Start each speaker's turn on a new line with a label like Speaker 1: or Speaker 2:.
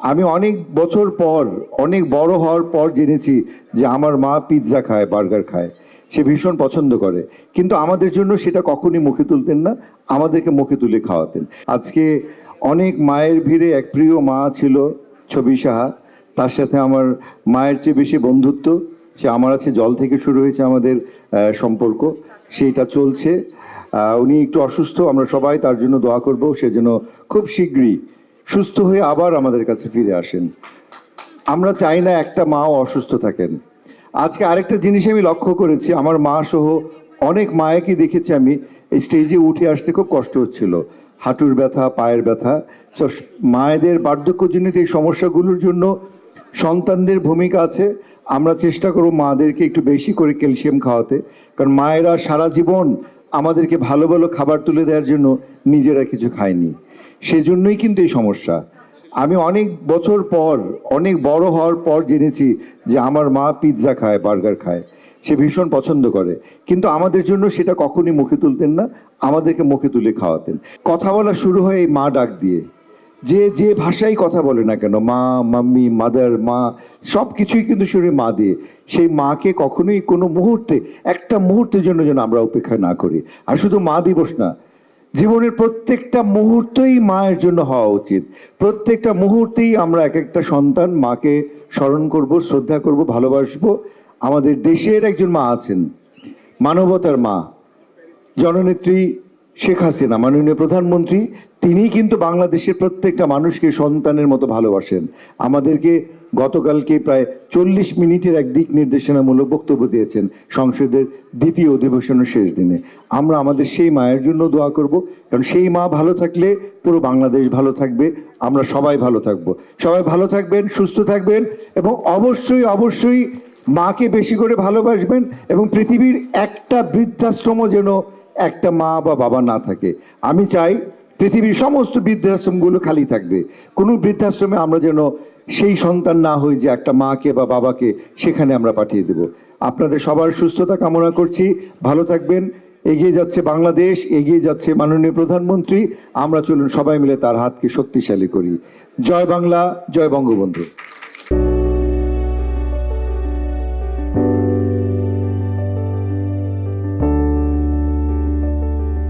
Speaker 1: আমি অনেক বছর পর, অনেক বড় হওয়ার পর জেনেছি যে আমার মা পিৎজা খায় বার্গার খায়। সে ভীষণ পছন্দ করে। কিন্তু আমাদের জন্য সেটা কখনই মুখে তুলতেন না, আমাদেরকে মুখে তুলে খাওয়াতেন। আজকে অনেক মায়ের ভিড়ে এক প্রিয় মা ছিল ছবি সাহা। তার সাথে আমার মায়ের চেয়ে বেশি বন্ধুত্ব। সে আমার আছে জল থেকে শুরু হয়েছে আমাদের সম্পর্ক। সেইটা চলছে। উনি একটু অসুস্থ, আমরা সবাই তার জন্য দোয়া করব। সে যেন খুব শীঘ্রই সুস্থ হয়ে আবার আমাদের কাছে ফিরে আসেন। আমরা চাই না একটা মাও অসুস্থ থাকেন। আজকে আরেকটা জিনিস আমি লক্ষ্য করেছি আমার মা সহ অনেক মায়েকে দেখেছি আমি এই স্টেজে উঠে আসতে খুব কষ্ট হচ্ছিল। হাঁটুর ব্যথা পায়ের ব্যথা So, মায়েদের বার্ধক্যজনিত এই সমস্যাগুলোর জন্য সন্তানদের ভূমিকা আছে। আমরা চেষ্টা করব মাদেরকে একটু বেশি করে ক্যালসিয়াম খাওয়াতে কারণ মায়েরা সারা জীবন আমাদেরকে ভালো ভালো খাবার তুলে দেওয়ার জন্য নিজেরা কিছু খায়নি। সেজন্যই কিন্তু এই সমস্যা। আমি অনেক বছর পর, অনেক বড় হওয়ার পর জেনেছি যে আমার মা পিৎজা খায়, বার্গার খায়। সে ভীষণ পছন্দ করে। কিন্তু আমাদের জন্য সেটা কখনই মুখে তুলতেন না, আমাদেরকে মুখে তুলে খাওয়াতেন। কথা বলা শুরু হয় এই মা ডাক দিয়ে। যে যে ভাষায় কথা বলে না কেন, মা, মাম্মি, মাদার, মা সব কিছুই কিন্তু শুরু মা দিয়ে। সেই মাকে কখনোই কোনো মুহূর্তে, একটা মুহূর্তের জন্য যেন আমরা উপেক্ষা না করি। আর শুধু মা দিবস না জীবনের প্রত্যেকটা মুহূর্তই মায়ের জন্য হওয়া উচিত। প্রত্যেকটা মুহূর্তেই আমরা এক একটা সন্তান মাকে স্মরণ করব, শ্রদ্ধা করব, ভালোবাসব। আমাদের দেশের একজন মা আছেন, মানবতার মা, জননেত্রী শেখ হাসিনা, মাননীয় প্রধানমন্ত্রী তিনি কিন্তু বাংলাদেশের প্রত্যেকটা মানুষকে সন্তানের মতো ভালোবাসেন। আমাদেরকে গতকালকে প্রায় চল্লিশ মিনিটের এক দিক নির্দেশনামূলক বক্তব্য দিয়েছেন সংসদের দ্বিতীয় অধিবেশনের শেষ দিনে। আমরা আমাদের সেই মায়ের জন্য দোয়া করব, কারণ সেই মা ভালো থাকলে পুরো বাংলাদেশ ভালো থাকবে, আমরা সবাই ভালো থাকব। সবাই ভালো থাকবেন, সুস্থ থাকবেন, এবং অবশ্যই অবশ্যই মাকে বেশি করে ভালোবাসবেন, এবং পৃথিবীর একটা বৃদ্ধাশ্রমও যেন একটা মা বা বাবা না থাকে। আমি চাই পৃথিবীর সমস্ত বৃদ্ধাশ্রমগুলো খালি থাকবে। কোনো বৃদ্ধাশ্রমে আমরা যেন সেই সন্তান না হই যে একটা মাকে বা বাবাকে সেখানে আমরা পাঠিয়ে দেব। আপনাদের সবার সুস্থতা কামনা করছি। ভালো থাকবেন। এগিয়ে যাচ্ছে বাংলাদেশ, এগিয়ে যাচ্ছে মাননীয় প্রধানমন্ত্রী। আমরা চলুন সবাই মিলে তার হাতকে শক্তিশালী করি। জয় বাংলা, জয় বঙ্গবন্ধু।